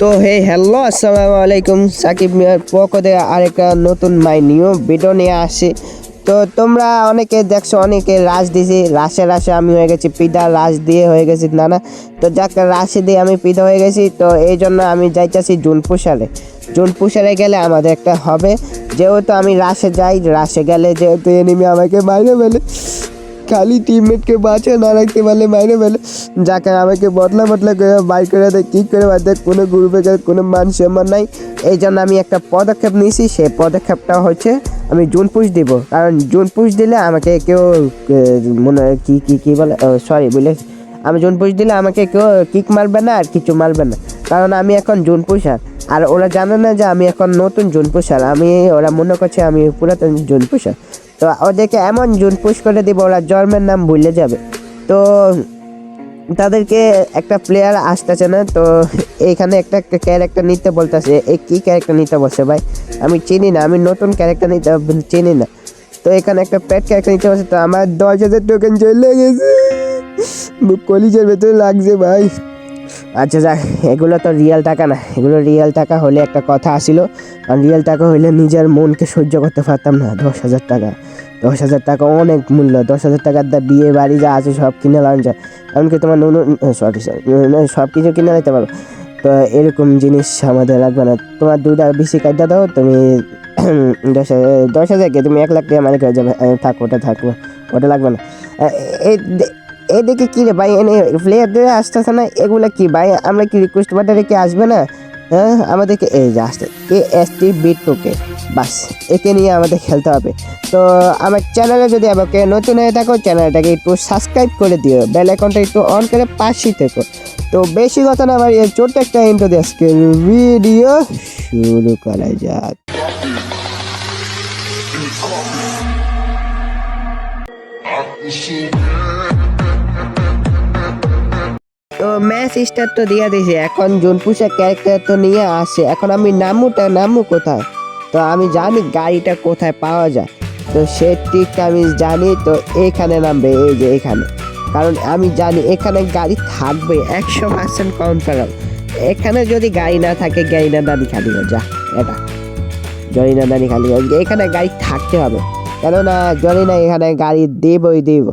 তো হে হ্যালো আসসালামু আলাইকুম। সাকিব মিয়ার পক্ষ থেকে আরেকটা নতুন মাই নিউ ভিডিও নিয়ে আসি তো তোমরা অনেকে দেখছ, অনেকে রাশ দিছি রাশে রাশে আমি হয়ে গেছি পিদা রাশ দিয়ে হয়ে গেছি নানা। তো যাক, রাশে দিয়ে আমি পিদা হয়ে গেছি। তো এই জন্য আমি যাইতেছি জুন পুষারে জুন পুষারে গেলে আমাদের একটা হবে। যেহেতু আমি রাশে যাই, রাশে গেলে যেহেতু এনিমি আমাকে মাইরে ফেলে। খালি টিমমেটকে বাঁচে না রাখতে পারলে মাইনে ফেলে যাকে আমাকে বদলা বদলা করে বাইর করে দেয় কী করে বাদ কোনো গ্রুপে গেলে কোনো মান সম্মান নাই এই জন্য আমি একটা পদক্ষেপ নিয়েছি সেই পদক্ষেপটা হচ্ছে আমি জুন পুষ দিব কারণ জুন পুষ দিলে আমাকে কেউ মনে হয় কি কি কি বলে সরি বলে আমি জুন পুষ দিলে আমাকে কেউ কিক মারবে না আর কিছু মারবে না কারণ আমি এখন জুন পুষার আর ওরা জানে না যে আমি এখন নতুন জুন পুষার আমি ওরা মনে করছে আমি পুরাতন জুন পুষার তো ওদেরকে এমন জুন পুশ করে দিব, ওরা জন্মের নাম ভুলে যাবে। তো তাদেরকে একটা প্লেয়ার আসতেছে না, তো এইখানে একটা একটা ক্যারেক্টার নিতে বলতেছে। এই কী ক্যারেক্টার নিতে বসে ভাই? আমি চিনি না, আমি নতুন ক্যারেক্টার নিতে চিনি না। তো এখানে একটা প্যাট ক্যারেক্টার নিতে বসে তো আমার দশ হাজার টোকেন চলে গেছে। কলিজের ভেতরে লাগছে ভাই। আচ্ছা যাক, এগুলো তো রিয়েল টাকা না। এগুলো রিয়েল টাকা হলে একটা কথা আসিল। আর রিয়েল টাকা হইলে নিজের মনকে সহ্য করতে পারতাম না। দশ হাজার টাকা। দশ হাজার টাকা অনেক মূল্য। দশ হাজার টাকার দা বিয়ে বাড়ি যা আছে সব কিনে লাগানো যায় এমনকি তোমার নুন সরি সরি সব কিছু কিনে নিতে পারো। তো এরকম জিনিস আমাদের লাগবে না। তোমার দুইটা বেশি কাটটা দাও, তুমি দশ হাজার দশ হাজার কে? তুমি এক লাখ টাকা মালিক হয়ে যাবে। থাক, ওটা থাক, ওটা লাগবে না। এই এদিকে কি রে ভাই? এনে প্লেয়ারদের আসতেছে না? এগুলা কি ভাই? আমরা কি রিকোয়েস্ট বাটারে কি আসবে না? হ্যাঁ আমাদেরকে এই যে আসতে এ এস টি বিট টোকে বাস, একে নিয়ে আমাদের খেলতে হবে। তো আমার চ্যানেলে যদি আমাকে নতুন হয়ে থাকো চ্যানেলটাকে একটু সাবস্ক্রাইব করে দিও। বেল আইকনটা একটু অন করে পাশেই থেকো। তো বেশি কথা না আমার এই ছোট্ট একটা ইন্টো দিয়ে ভিডিও শুরু করা যাক। তো ম্যাচ স্টার্ট তো দিয়ে দিয়েছে এখন জোনপুষা ক্যারেক্টার তো নিয়ে আসে। এখন আমি নামুটা, নামু কোথায়? তো আমি জানি গাড়িটা কোথায় পাওয়া যায়। তো সে ট্রিকটা আমি জানি, তো এখানে নামবে, এই যে এখানে। কারণ আমি জানি এখানে গাড়ি থাকবে, একশো পার্সেন্ট কনফার্ম এখানে যদি গাড়ি না থাকে গাড়ি না দানি খালি হয়ে যা, এটা। জরিনা দানি খালি হয়ে এখানে গাড়ি থাকতে হবে। কেননা জরিনা এখানে গাড়ি দেবই, দেব।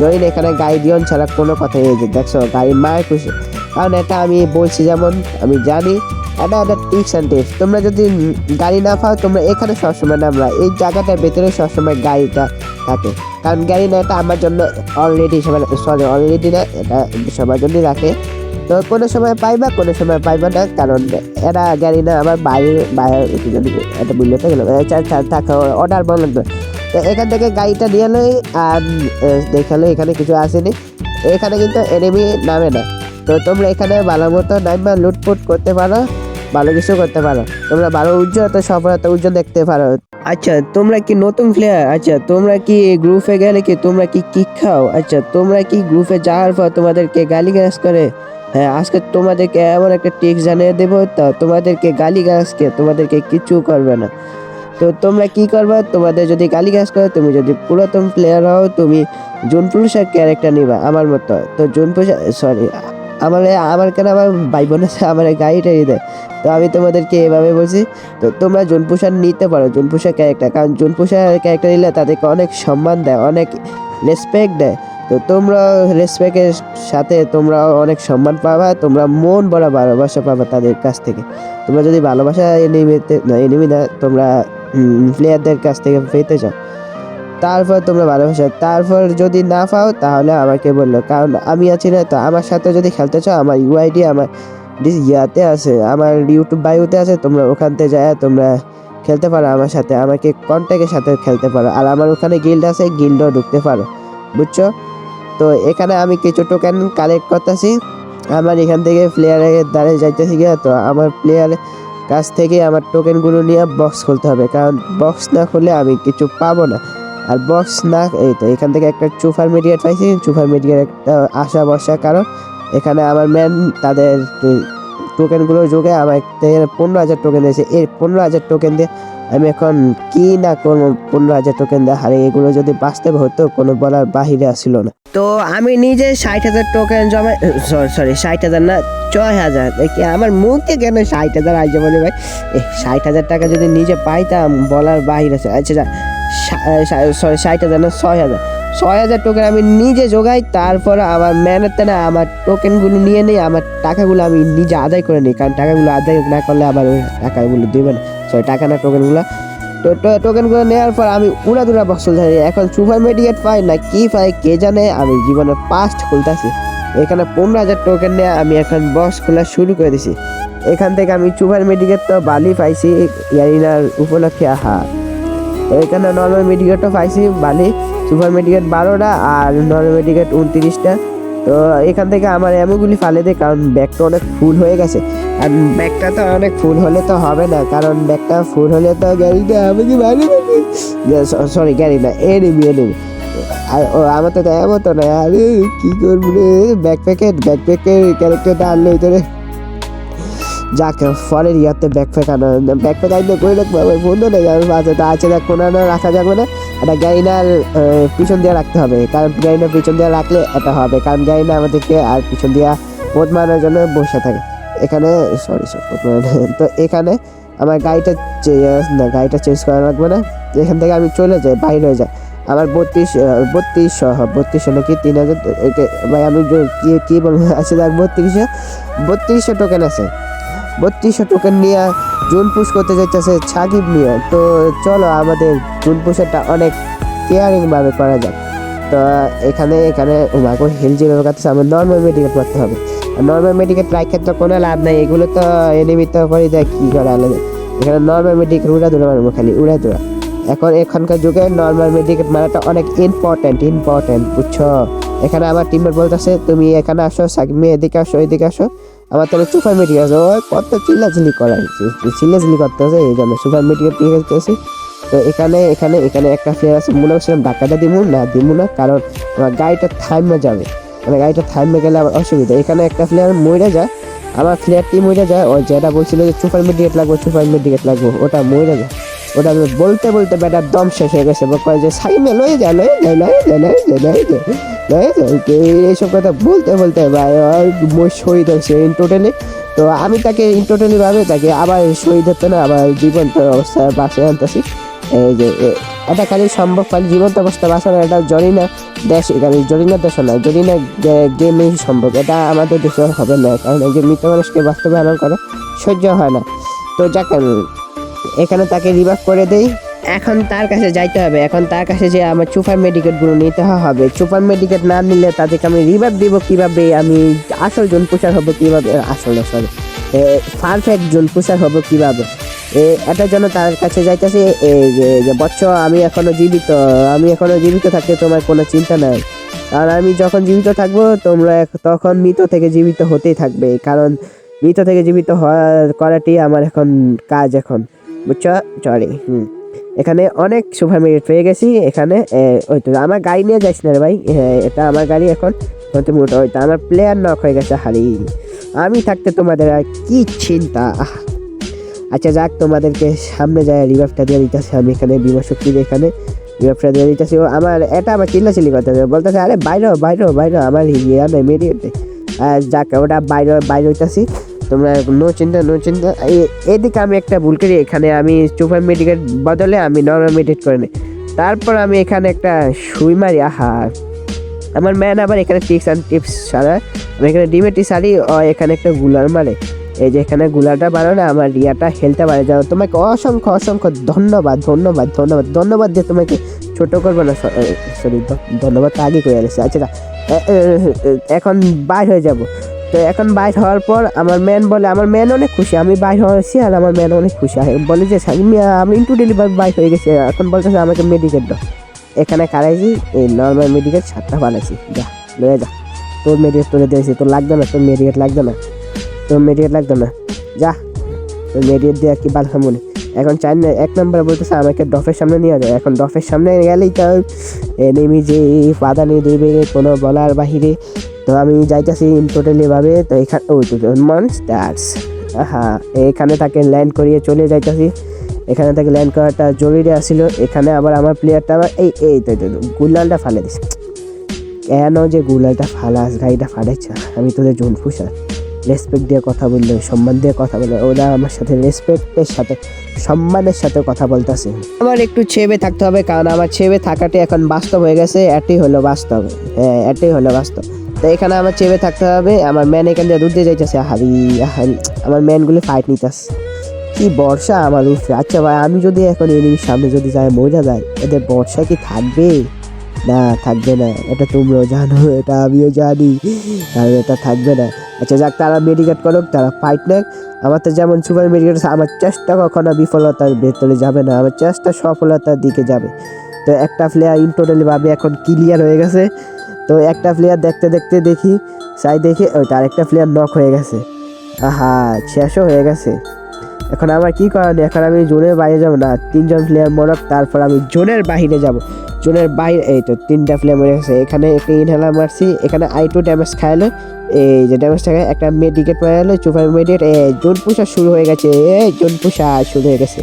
জরিনা এখানে গাড়ি দিয়ন ছাড়া কোনো কথা এই যে দেখছ গাড়ি মায়ের খুশি। কারণ এটা আমি বলছি যেমন, আমি জানি, এটা একটা টিপস অ্যান্ড টিপস তোমরা যদি গাড়ি না পাও, তোমরা এখানে সবসময় নামরা এই জায়গাটার ভেতরে সবসময় গাড়িটা থাকে। কারণ গাড়ি না, এটা আমার জন্য অলরেডি সবাই সরি অলরেডি না, এটা সবার জন্যই রাখে। তো কোনো সময় পাইবা, কোনো সময় পাইবা না, কারণ এরা গাড়ি না, আমার বাইরে বাইরে, এটা বুঝলে গেল। থাকা অর্ডার বলেন তো তো এখান থেকে গাড়িটা নিয়ে লই আর দেখাল এখানে কিছু আসেনি। এখানে কিন্তু এনিমি নামে না। তো তোমরা এখানে ভালো মতো নাইমা লুটপুট করতে পারো, ভালো কিছু করতে পারো। তোমরা ভালো উজ্জ্বলতা সফলতা উজ্জ্বল দেখতে পারো। আচ্ছা তোমরা কি নতুন প্লেয়ার আচ্ছা তোমরা কি গ্রুপে গেলে কি তোমরা কি কিক খাও? আচ্ছা তোমরা কি গ্রুপে যাওয়ার পর তোমাদেরকে গালি গালাজ করে? হ্যাঁ আজকে তোমাদেরকে এমন একটা টিক্স জানিয়ে দেবো, তা তোমাদেরকে গালি গালাজকে তোমাদেরকে কিচ্ছু করবে না। তো তোমরা কি করবা? তোমাদের যদি গালি গাছ করে, তুমি যদি পুরাতন প্লেয়ার হও, তুমি জুন পুরুষের ক্যারেক্টার নিবা, আমার মতো। তো জুন পুরুষ সরি আমার আমার কেন আমার ভাই বোন আছে, আমার গাড়িটাই দেয় তো আমি তোমাদেরকে এভাবে বলছি, তো তোমরা জুন নিতে পারো জুন ক্যারেক্টার কারণ জুন ক্যারেক্টার নিলে তাদেরকে অনেক সম্মান দেয়, অনেক রেসপেক্ট দেয়। তো তোমরা রেসপেক্টের সাথে তোমরা অনেক সম্মান পাবা, তোমরা মন বড় ভালোবাসা পাবা তাদের কাছ থেকে। তোমরা যদি ভালোবাসা এনিমিতে না এনিমি না, তোমরা প্লেয়ারদের কাছ থেকে পেতে চাও। তারপর তোমরা ভালোবাসা। তারপর যদি না পাও, তাহলে আমাকে বলল। কারণ আমি আছি না, তো আমার সাথে যদি খেলতে চাও, আমার ইউআইডি আমার ইয়াতে আছে, আমার ইউটিউব বায়ুতে আছে, তোমরা ওখান থেকে যায় তোমরা খেলতে পারো আমার সাথে। আমাকে কন্ট্যাক্টের সাথে খেলতে পারো। আর আমার ওখানে গিল্ড আছে গিল্ডও ঢুকতে পারো। বুঝছ? তো এখানে আমি কিছু টোকেন কালেক্ট করতেছি। আমার এখান থেকে প্লেয়ারের দ্বারে যাইতেছি গিয়া, তো আমার প্লেয়ারের কাছ থেকে আমার টোকেনগুলো নিয়ে বক্স খুলতে হবে। কারণ বক্স না খুললে আমি কিছু পাবো না। আর বক্স না, এই তো, এখান থেকে একটা চুফার মিডিয়ার পাইছি। চুফার মিডিয়ার একটা আশা বসা কারণ। এখানে আমার ম্যান তাদের টোকেনগুলো যোগে আমার পনেরো হাজার টোকেন দিয়েছে। এই পনেরো হাজার টোকেন দিয়ে আমি এখন কি না করব? পনেরো হাজার টোকেন দিয়ে? হারে এগুলো যদি বাস্তবে হতো, কোনো বলার বাহিরে আসছিল না। তো আমি নিজে ষাট হাজার টোকেন জমা সরি সরি ষাট হাজার না, ছয় হাজার। কি আমার মুখে কেন ষাট হাজার আসছে বলে ভাই? ষাট হাজার টাকা যদি নিজে পাইতাম, বলার বাহিরে আচ্ছা সরি ষাট হাজার না, ছয় হাজার। ছয় হাজার টোকেন আমি নিজে জোগাই, তারপর আমার মেহনতে না আমার টোকেনগুলো নিয়ে নিই, আমার টাকাগুলো আমি নিজে আদায় করে নিই, কারণ টাকাগুলো আদায় না করলে আবার ওই টাকাগুলো দেবে না। সরি টাকা না টোকেনগুলো তো টোকেনগুলো নেওয়ার পর আমি উড়া দুরা বক্সল ধরি এখন সুপার মেডিকেট পাই না, কি পাই কে জানে, আমি জীবনের পাস্ট খুলতেছি। এখানে পনেরো হাজার টোকেন নিয়ে আমি এখন বক্স খোলা শুরু করে দিছি। এখান থেকে আমি সুপার মেডিকেট তো বালি পাইছি, ইয়ারিনার উপলক্ষে, আহা। এখানে নর্মাল মেডিকেটও পাইছি বালি সুপার মেডিকেট বারোটা আর নর্মাল মেডিকেট উনত্রিশটা। তো এখান থেকে আমার এমনগুলি ফালে দেয় কারণ ব্যাগটা অনেক ফুল হয়ে গেছে। আর ব্যাগটা তো অনেক ফুল হলে তো হবে না, কারণ ব্যাগটা ফুল হলে তো গাড়িটা আমাকে ভালো সরি গাড়ি না এনিমি এনিমি আর, ও, আমার তো এমন তো না আরে, কী করব রে? ব্যাগ প্যাকেট ব্যাগ প্যাকেট ক্যারেক্টারটা আনলে ভিতরে যাক ফলের ইয়াতে আনা ব্যাকপ্যাক আনলে করে রাখব আমার বন্ধু নেই আমার মাঝে তো আছে দেখ, কোনো না, রাখা যাবে না এটা গাইনার পিছন দিয়ে রাখতে হবে। কারণ গাইনার পিছন দিয়ে রাখলে এটা হবে, কারণ গাইনা আমাদেরকে আর পিছন দিয়ে পোদ মারার জন্য বসে থাকে। এখানে সরি সরি তো এখানে আমার গাড়িটা না, গাড়িটা চেঞ্জ করা লাগবে না। এখান থেকে আমি চলে যাই, বাইরে হয়ে যাই। আমার বত্রিশ বত্রিশশো বত্রিশশো নাকি তিন হাজার ভাই, আমি কি কি বলব, আছে দেখ বত্রিশশো বত্রিশশো টোকেন আছে। বত্রিশশো টোকেন নিয়ে জুন পুশ করতে যাইতেছে সাকিব নিয়ে তো চলো আমাদের জুন পুষেরটা অনেক কেয়ারিং ভাবে করা যাক। তো এখানে এখানে মাকে হিল যেভাবে আমার নর্মাল মেডিকেট করতে হবে। নর্মাল মেডিকেট রাখার তো কোনো লাভ নাই, এগুলো তো এনিমি তো করে দেয়, কী করে আলাদা এখানে নর্মাল মেডিকেট উড়া দৌড়া মারবো খালি, উড়া দৌড়া এখন, এখনকার যুগে নর্মাল মেডিকেট মারাটা অনেক ইম্পর্টেন্ট ইম্পর্টেন্ট বুঝছ? এখানে আমার টিমের বলতেছে, তুমি এখানে আসো, সাকিব মেয়ে এদিকে আসো এদিকে আসো। আমার তাহলে সুপার মেডিকেট আছে। ও কত চিল্লাচিল্লি করা হয়েছে। চিল্লাচিল্লি করতে আছে এই জন্য সুপার মেডিকেট দিয়ে গেছে তো এখানে এখানে এখানে একটা প্লেয়ার আছে। মনে করছিলাম ধাক্কাটা দিব না দিব না, কারণ আমার গাড়িটা থামে যাবে। মানে গাড়িটা থামে গেলে আমার অসুবিধা। এখানে একটা প্লেয়ার মরে যায় আমার প্লেয়ারটি মরে যায়। ও যেটা বলছিল যে সুপার মেডিকেট লাগবে, সুপার মেডিকেট লাগবো, ওটা মরে যায় ওটা বলতে বলতে বেটার দম শেষ হয়ে গেছে। কয় যে সাইমে লয়ে যায় লয়ে যায় লয়ে যায় লয়ে যায় লয়ে যায় এইসব কথা বলতে বলতে শহীদ হয়েছে ইন টোটালি তো আমি তাকে ইন টোটালি ভাবে তাকে আবার শহীদ হতে না, আবার জীবন্ত অবস্থা বাসে আনতেছি। এই যে এটা খালি সম্ভব খালি জীবন্ত অবস্থা বাঁচানো এটা জরিনা দেশ এখানে জরিনা দেশ না, জরিনা গেমে সম্ভব। এটা আমাদের দেশে হবে না, কারণ এই যে মৃত মানুষকে বাস্তবায়ন করা, সহ্য হয় না। তো যাক এখানে তাকে রিভাইভ করে দেই। এখন তার কাছে যাইতে হবে। এখন তার কাছে যে আমার সুপার মেডিকেটগুলো নিতে হবে। সুপার মেডিকেট না নিলে তাদেরকে আমি রিভাইভ দিব কীভাবে? আমি আসল জন পুষার হব কীভাবে? আসল সরি পারফেক্ট জন পুষার হব কীভাবে? এটার জন্য তার কাছে যাইতেছে। এই যে বচ্চ, আমি এখনও জীবিত। আমি এখনও জীবিত থাকতে তোমার কোনো চিন্তা নাই। কারণ আমি যখন জীবিত থাকব, তোমরা তখন মৃত থেকে জীবিত হতেই থাকবে। কারণ মৃত থেকে জীবিত হওয়ার করাটি আমার এখন কাজ এখন। বুঝছ? সরি হুম। এখানে অনেক সুপার মেরিট পেয়ে গেছি, এখানে ওই তো আমার গাড়ি নিয়ে যাইস না রে ভাই এটা আমার গাড়ি এখন তুমি ওটা ওই তো আমার প্লেয়ার নক হয়ে গেছে হারি আমি থাকতে তোমাদের আর কি চিন্তা? আচ্ছা যাক, তোমাদেরকে সামনে যায় রিভাইভটা দিয়ে দিতেছে, আমি এখানে বিমা শক্তি দিয়ে এখানে রিভাইভটা দিয়ে দিতেছি। ও, আমার, এটা আমার চিল্লাচিল্লি করতে হবে বলতেছে, আরে বাইরে বাইরে বাইরে, আমার ইয়ে মেরিয়ে যাক, ওটা বাইরে বাইরে হইতাছি। তোমরা নো চিন্তা নো চিন্তা। এদিকে আমি একটা ভুল করি, এখানে আমি সুপার মেডিকেট বদলে আমি নর্মাল মেডিকেট করে নিই। তারপর আমি এখানে একটা সুই মারি, আহা। আমার ম্যান আবার এখানে টিপস অ্যান্ড টিপস সারা আমি এখানে ডিমেটি সারি ও এখানে একটা গুলার মারে। এই যে এখানে গুলাটা না, আমার রিয়াটা খেলতে পারে যাও, তোমাকে অসংখ্য অসংখ্য ধন্যবাদ ধন্যবাদ ধন্যবাদ ধন্যবাদ দিয়ে তোমাকে ছোট করব না সরি ধন্যবাদ তো আগে করে আচ্ছা এখন বাইর হয়ে যাব। তো এখন বাইর হওয়ার পর আমার ম্যান বলে, আমার ম্যান অনেক খুশি, আমি বাইর হয়েছি আর আমার ম্যান অনেক খুশি। বলে যে আমি ইন্টু ডেলিভারি বাইর হয়ে গেছে, এখন বলতেছে আমাকে মেডিকেট দাও। এখানে কারাইছি, এই নর্মাল মেডিকেল সাতটা বানাইছি। যা, লয়ে যা। তোর মেডিকেট তোরে দিয়েছি, তোর লাগবে না, তোর মেডিকেট লাগবে না, তোর মেডিকেট লাগবে না। যা, তোর মেডিকেট দিয়ে কি বাধা মনে এখন চার না- এক নম্বরে বলতেছে, আমাকে ডফের সামনে নিয়ে যায় এখন ডফের সামনে গেলেই তো এনিমি যে নিয়ে দেবে কোনো বলার বাহিরে। তো আমি যাইতেছি টোটালি ভাবে তো এখানে ও মনস্টার্স হ্যাঁ এখানে তাকে ল্যান্ড করিয়ে চলে যাইতেছি। এখানে তাকে ল্যান্ড করাটা জরুরি আসছিল এখানে আবার আমার প্লেয়ারটা আবার এই এই তো, তো, তো, গুলালটা ফালে দিস কেন যে গুলালটা ফালাস গাড়িটা ফাটাইছে আমি তোদের জোন ফুসার রেসপেক্ট দিয়ে কথা বললে সম্মান দিয়ে কথা বললে ওরা আমার সাথে রেসপেক্টের সাথে সম্মানের সাথে কথা বলতেছে। আমার একটু ছেবে থাকতে হবে কারণ আমার ছেবে থাকাটি এখন বাস্তব হয়ে গেছে এটাই হলো বাস্তব। হ্যাঁ এটাই হলো বাস্তব। তো এখানে আমার চেপে থাকতে হবে। আমার ম্যান এখান দিয়ে দুধ দিয়ে যাইতেছে। হাবি আমার ম্যানগুলি ফাইট নিতেছে। কি বর্ষা আমার উপরে। আচ্ছা ভাই, আমি যদি এখন এনিমির সামনে যদি যাই, মজা যায়। এদের বর্ষা কি থাকবে? না থাকবে না। এটা তোমরাও জানো, এটা আমিও জানি। আর এটা থাকবে না। আচ্ছা যাক, তারা মেডিকেট করুক, তারা ফাইট নেক। আমার তো যেমন সুপার মেডিকেট আমার চেষ্টা কখনো বিফলতার ভেতরে যাবে না। আমার চেষ্টা সফলতার দিকে যাবে। তো একটা প্লেয়ার ইন টোটালি ভাবে এখন ক্লিয়ার হয়ে গেছে। তো একটা প্লেয়ার দেখতে দেখতে দেখি সাই দেখি ওই তার একটা প্লেয়ার নক হয়ে গেছে। আহা, শেষও হয়ে গেছে। এখন আমার কি করার এখন আমি জোনের বাইরে যাব না। তিনজন প্লেয়ার মরক, তারপর আমি জোনের বাইরে যাব। জোনের বাইরে, এই তো তিনটা প্লেয়ার মরে গেছে। এখানে একটা ইনহেলার মারছি, এখানে আই টু ড্যামেজ খাইলো। এই যে ড্যামেজ থাকে একটা মেডিকেট মারা গেলো সুপার মেডিকেট এ জোন পুষা শুরু হয়ে গেছে। এই জোন পুষা শুরু হয়ে গেছে।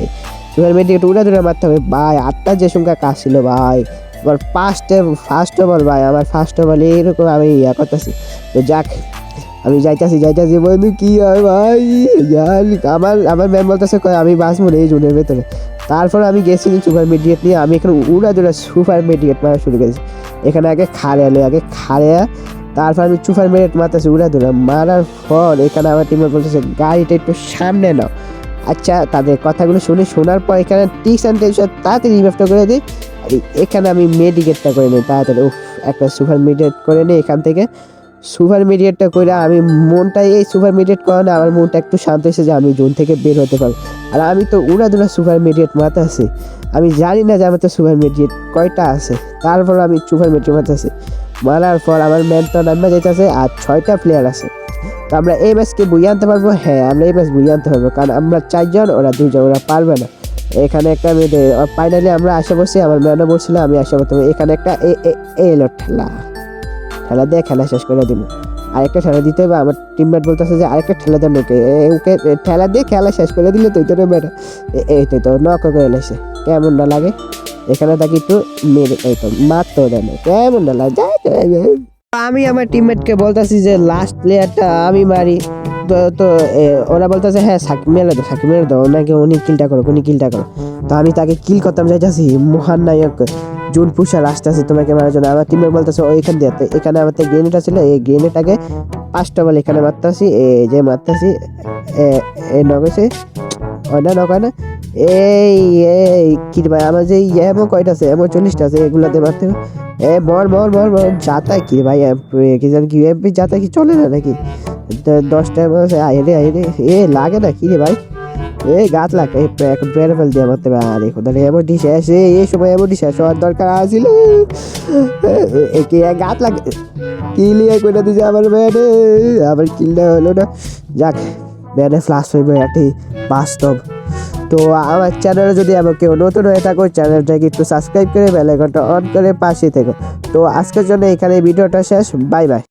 সুপার মেডিকেট উড়া দূরে মারতে হবে। ভাই, আটটা যে সংখ্যা কাজ ছিল, ভাই। এবার ফার্স্ট ফার্স্ট বল ভাই আমার ফার্স্ট বল এরকম আমি ইয়া করতেছি। তো যাক, আমি যাইতাছি যাইতাছি বন্ধু, কি হয় ভাই? আমার আমার ম্যাম বলতেছে আমি বাঁচবো এই জুনের ভেতরে। তারপর আমি গেছি সুপার মিডিয়েট নিয়ে, আমি এখানে উড়া দুরা সুপার মিডিয়েট মারা শুরু করেছি। এখানে আগে খাড়ে আলো আগে খাড়ে, তারপর আমি সুপার মিডিয়েট মারতেছি উড়া দুরা মারার পর এখানে আমার টিমের বলতেছে, গাড়িটা একটু সামনে নাও। আচ্ছা তাদের কথাগুলো শুনে, শোনার পর এখানে টিক্স অ্যান্ড তাড়াতাড়ি রিভাইভটা করে দিই। আর এখানে আমি মেডিকেটটা করে নিই, তাড়াতাড়ি, উফ, একটা সুপার মিডিয়েট করে নিই এখান থেকে। সুপার মিডিয়েটটা করে আমি মনটা এই সুপার মিডিয়েট করানো আমার মনটা একটু শান্ত হয়েছে যে আমি জোন থেকে বের হতে পারব। আর আমি তো উড়া দুরা সুপার মিডিয়েট মাথা আছি আমি জানি না যে আমার তো সুপার মিডিয়েট কয়টা আছে। তারপর আমি সুপার মিডিয়েট মাথা আছি মারার পর আমার ম্যান তো নামে যেতেছে আর ছয়টা প্লেয়ার আছে। তো আমরা এই ম্যাচকে বুঝিয়ে আনতে পারব? হ্যাঁ আমরা এই ম্যাচ বুঝিয়ে আনতে পারব। কারণ আমরা চারজন, ওরা দুজন ওরা পারবে না। এখানে একটা ফাইনালি আমরা আশা করছি, আমার ম্যানও বলছিল, আমি আশা করতে এখানে একটা এ এলো ঠেলা। ঠেলা দিয়ে খেলা শেষ করে দিব। আরেকটা ঠেলা দিতে হবে, আমার টিমমেট বলতেছে যে, আরেকটা ঠেলা দেন ওকে। ওকে ঠেলা দিয়ে খেলা শেষ করে দিলে তুই তোর বেটা এই তো নক করে এলেছে কেমন না লাগে? এখানে তাকে একটু মেরে, এই তো, মারতো দেন কেমন না লাগে? যাই। আমি আমার টিমমেটকে বলতেছি যে লাস্ট প্লেয়ারটা আমি মারি। তো তো এ, ওরা বলতেছে হ্যাঁ সাকিব মেরে দাও সাকিব মেরে দাও ওনাকে উনি কিলটা করো উনি কিলটা করো তো আমি তাকে কিল করতাম যাইতেছি মহান নায়ক জুন পুষার আসতেছে তোমাকে মারার জন্য। আমার টিমের বলতেছে ওইখান দিয়ে তো এখানে আমার গ্রেনেড ছিল এই গ্রেনেডটাকে পাঁচটা বলে এখানে মারতেছি এই যে মারতেছি এ নগেছে ওই না নগায় না এই এই কি ভাই আমার যে এমন কয়টা আছে এমন চল্লিশটা আছে এগুলাতে মারতে। এ মর মর মর মর যাতা কি ভাই কি জানি কি যাতা কি চলে না নাকি? দশটা বয়সে আইরে আইরে এ, লাগে না, কি রে ভাই? এ, গাছ লাগ এখন পেরে ফেল দিয়ে মারতে আরে রে, এমন ডিশ এসে এই সময় এমন ডিশ হওয়ার দরকার এ কি গাছ লাগ কিলিয়ে করে দিছে আমার ব্যানে আবার কিলটা হলো না। যাক ব্যানে ফ্লাশ হইবে এটি বাস্তব। তো আমার চ্যানেলে যদি আমার কেউ নতুন হয়ে থাকো চ্যানেলটাকে একটু সাবস্ক্রাইব করে বেল আইকনটা অন করে পাশে থেকো। তো আজকের জন্য এখানে ভিডিওটা শেষ বাই বাই